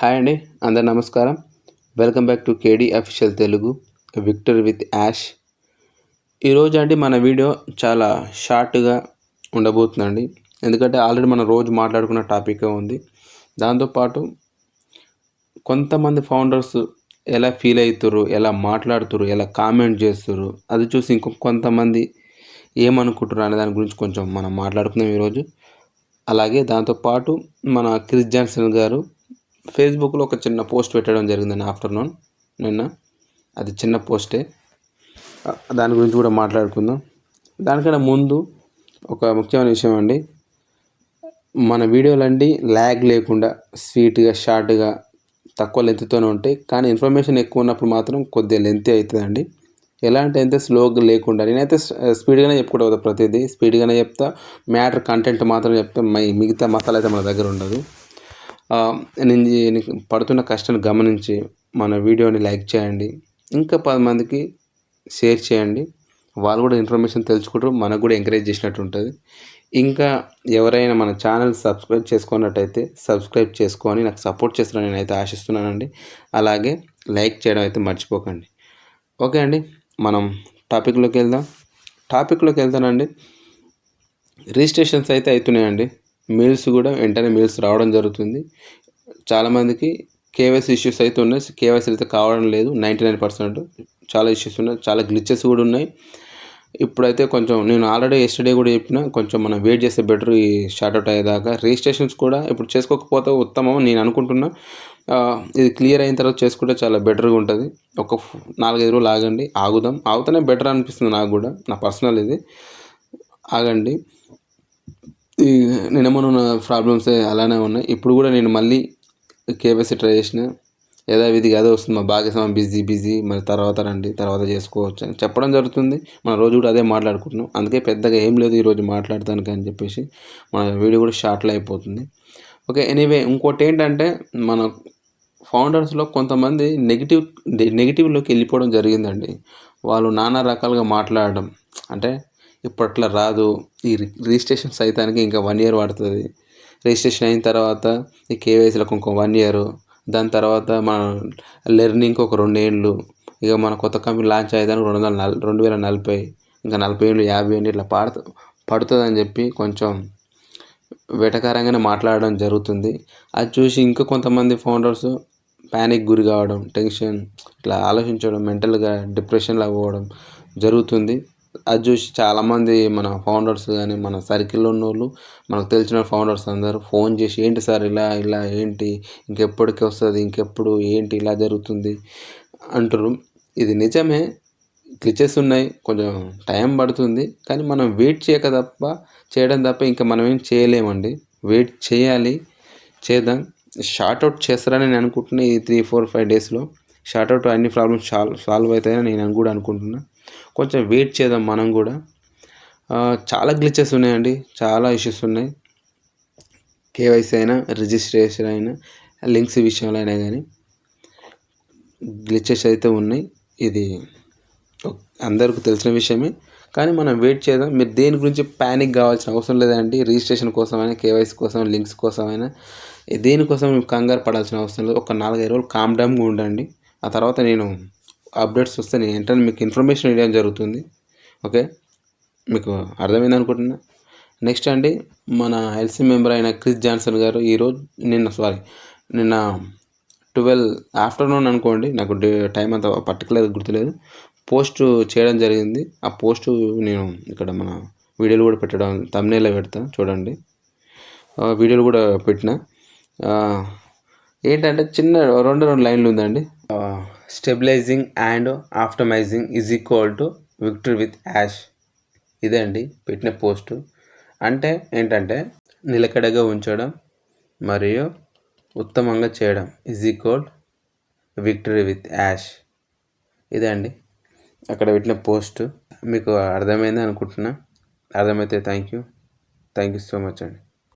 Hi అండి అందరు నమస్కారం. Welcome back to KD official Telugu Victor with Yash ఈరోజు అండి మన వీడియో చాలా షార్ట్గా ఉండబోతుందండి. ఎందుకంటే ఆల్రెడీ మనం రోజు మాట్లాడుకున్న టాపికే ఉంది. దాంతోపాటు కొంతమంది ఫౌండర్స్ ఎలా ఫీల్ అవుతారు ఎలా మాట్లాడుతారు ఎలా కామెంట్ చేస్తారు అది చూసి ఇంకొక కొంతమంది ఏమనుకుంటారు అనే దాని గురించి కొంచెం మనం మాట్లాడుకుందాం ఈరోజు. అలాగే దాంతోపాటు మన క్రిస్ జాన్సన్ గారు ఫేస్బుక్లో ఒక చిన్న పోస్ట్ పెట్టడం జరిగిందండి ఆఫ్టర్నూన్ నిన్న. అది చిన్న పోస్టే. దాని గురించి కూడా మాట్లాడుకుందాం. దానికన్నా ముందు ఒక ముఖ్యమైన విషయం అండి. మన వీడియోలు అండి ల్యాగ్ లేకుండా స్వీట్గా షార్ట్గా తక్కువ లెంత్తోనే ఉంటాయి. కానీ ఇన్ఫర్మేషన్ ఎక్కువ ఉన్నప్పుడు మాత్రం కొద్దిగా లెంత్ అవుతుందండి. ఎలాంటి అయితే స్లోగా లేకుండా నేనైతే స్పీడ్గానే చెప్పుకుంటా ప్రతిదీ. స్పీడ్గానే చెప్తా. మ్యాటర్ కంటెంట్ మాత్రం చెప్తా. మిగతా మసాలా అయితే మన దగ్గర ఉండదు. నేను పడుతున్న కష్టాన్ని గమనించి మన వీడియోని లైక్ చేయండి. ఇంకా పది మందికి షేర్ చేయండి. వాళ్ళు కూడా ఇన్ఫర్మేషన్ తెలుసుకుంటారు. మనకు కూడా ఎంకరేజ్ చేసినట్టు ఉంటుంది. ఇంకా ఎవరైనా మన ఛానల్ సబ్స్క్రైబ్ చేసుకున్నట్టయితే సబ్స్క్రైబ్ చేసుకొని నాకు సపోర్ట్ చేస్తారని నేనైతే ఆశిస్తున్నానండి. అలాగే లైక్ చేయడం అయితే మర్చిపోకండి. ఓకే అండి మనం టాపిక్లోకి వెళ్దాం. టాపిక్లోకి వెళ్తానండి. రిజిస్ట్రేషన్స్ అయితే అవుతున్నాయండి. మెయిల్స్ కూడా వెంటనే మెయిల్స్ రావడం జరుగుతుంది. చాలామందికి కేవైసీ ఇష్యూస్ అయితే ఉన్నాయి. కేవైసీ అయితే కావడం లేదు. నైంటీ నైన్ పర్సెంట్ చాలా ఇష్యూస్ ఉన్నాయి. చాలా గ్లిచెస్ కూడా ఉన్నాయి. ఇప్పుడైతే కొంచెం నేను ఆల్రెడీ ఎస్టర్డే కూడా చెప్పిన కొంచెం మనం వెయిట్ చేస్తే బెటర్ ఈ అవుట్ అయ్యేదాకా. రిజిస్ట్రేషన్స్ కూడా ఇప్పుడు చేసుకోకపోతే ఉత్తమం నేను అనుకుంటున్నా. ఇది క్లియర్ అయిన తర్వాత చేసుకుంటే చాలా బెటర్గా ఉంటుంది. ఒక నాలుగైదు రోజులు ఆగండి. ఆగుదాం. ఆగుతూనే బెటర్ అనిపిస్తుంది నాకు కూడా. నా పర్సనల్ ఇది. ఆగండి. ఈ నా ప్రాబ్లమ్స్ అలానే ఉన్నాయి. ఇప్పుడు కూడా నేను మళ్ళీ కేవైసీ ట్రై చేసిన. యథావిధిగా అదే వస్తుంది. మా భాగస్వామి బిజీ బిజీ మరి తర్వాత రండి తర్వాత చేసుకోవచ్చు అని చెప్పడం జరుగుతుంది. మన రోజు కూడా అదే మాట్లాడుకుంటున్నాం. అందుకే పెద్దగా ఏం లేదు ఈరోజు మాట్లాడతానికి అని చెప్పేసి మన వీడియో కూడా షార్ట్లో అయిపోతుంది. ఓకే ఎనీవే ఇంకోటి ఏంటంటే మన ఫౌండర్స్లో కొంతమంది నెగిటివ్ నెగిటివ్లోకి వెళ్ళిపోవడం జరిగిందండి. వాళ్ళు నానా రకాలుగా మాట్లాడడం. అంటే ఇప్పట్లో రాదు. ఈ రిజిస్ట్రేషన్ సైతానికి ఇంకా వన్ ఇయర్ పడుతుంది. రిజిస్ట్రేషన్ అయిన తర్వాత ఈ కేవైసీలకు ఇంకో వన్ ఇయర్. దాని తర్వాత మన లెర్నింగ్కి ఒక రెండేళ్ళు ఇక మన కొత్త కంపెనీ లాంచ్ అయ్యేదానికి రెండు వందల నల్ రెండు వేల నలభై ఇంకా నలభై ఏళ్ళు యాభై ఏళ్ళు ఇట్లా పాడుతూ పడుతుందని చెప్పి కొంచెం వెటకారంగానే మాట్లాడడం జరుగుతుంది. అది చూసి ఇంకా కొంతమంది ఫౌండర్స్ ప్యానిక్ గురి కావడం టెన్షన్ ఇట్లా ఆలోచించడం మెంటల్గా డిప్రెషన్లో అవ్వడం జరుగుతుంది. అది చూసి చాలామంది మన ఫౌండర్స్ కానీ మన సర్కిల్లో ఉన్న వాళ్ళు మనకు తెలిసిన ఫౌండర్స్ అందరూ ఫోన్ చేసి ఏంటి సార్ ఇలా ఇలా ఏంటి? ఇంకెప్పటికి వస్తుంది? ఇంకెప్పుడు? ఏంటి? ఇలా జరుగుతుంది? అంటారు ఇది నిజమే. గ్లిచెస్ ఉన్నాయి. కొంచెం టైం పడుతుంది. కానీ మనం వెయిట్ చేయక తప్ప చేయడం తప్ప ఇంకా మనం ఏం చేయలేమండి. వెయిట్ చేయాలి. చేద్దాం. షార్ట్ అవుట్ చేస్తారని నేను అనుకుంటున్నా ఈ త్రీ ఫోర్ ఫైవ్ డేస్లో షార్ట్ అవుట్ అన్ని ప్రాబ్లమ్స్ సాల్వ్ సాల్వ్ అవుతాయని నేను కూడా అనుకుంటున్నాను కొంచెం వెయిట్ చేద్దాం మనం కూడా. చాలా గ్లిచెస్ ఉన్నాయండి. చాలా ఇష్యూస్ ఉన్నాయి. కేవైసీ అయినా రిజిస్ట్రేషన్ అయినా లింక్స్ విషయంలో అయినా కానీ గ్లిచెస్ అయితే ఉన్నాయి. ఇది అందరికీ తెలిసిన విషయమే. కానీ మనం వెయిట్ చేద్దాం. మీరు దేని గురించి ప్యానిక్ కావాల్సిన అవసరం లేదండి. రిజిస్ట్రేషన్ కోసమైనా కేవైసీ కోసం లింక్స్ కోసమైనా దేనికోసం కంగారు పడాల్సిన అవసరం లేదు. ఒక నాలుగైదు రోజులు కామ్ డౌన్గా ఉండండి. ఆ తర్వాత నేను అప్డేట్స్ వస్తే నేను వెంటనే మీకు ఇన్ఫర్మేషన్ ఇవ్వడం జరుగుతుంది. ఓకే మీకు అర్థమైంది అనుకుంటున్నా? నెక్స్ట్ అండి మన ఎల్సీ మెంబర్ అయిన క్రిస్ జాన్సన్ గారు ఈరోజు నిన్న సారీ నిన్న ట్వెల్వ్ ఆఫ్టర్నూన్ అనుకోండి నాకు టైం అంత పర్టికులర్ గుర్తులేదు. పోస్ట్ చేయడం జరిగింది. ఆ పోస్ట్ నేను ఇక్కడ మన వీడియోలు కూడా పెట్టడం తమ్నేలో పెడతా చూడండి. వీడియోలు కూడా పెట్టిన. ఏంటంటే చిన్న రెండు రెండు లైన్లు ఉందండి. Stabilising and optimising is equal to Victor with Yash. ఇదే అండి పెట్టిన పోస్టు. అంటే ఏంటంటే నిలకడగా ఉంచడం మరియు ఉత్తమంగా చేయడం is equal victory with Yash. ఇదే అండి. అక్కడ పెట్టిన పోస్ట్. మీకు అర్థమైంది అనుకుంటున్నా. అర్థమైతే thank you. Thank you so much అండి.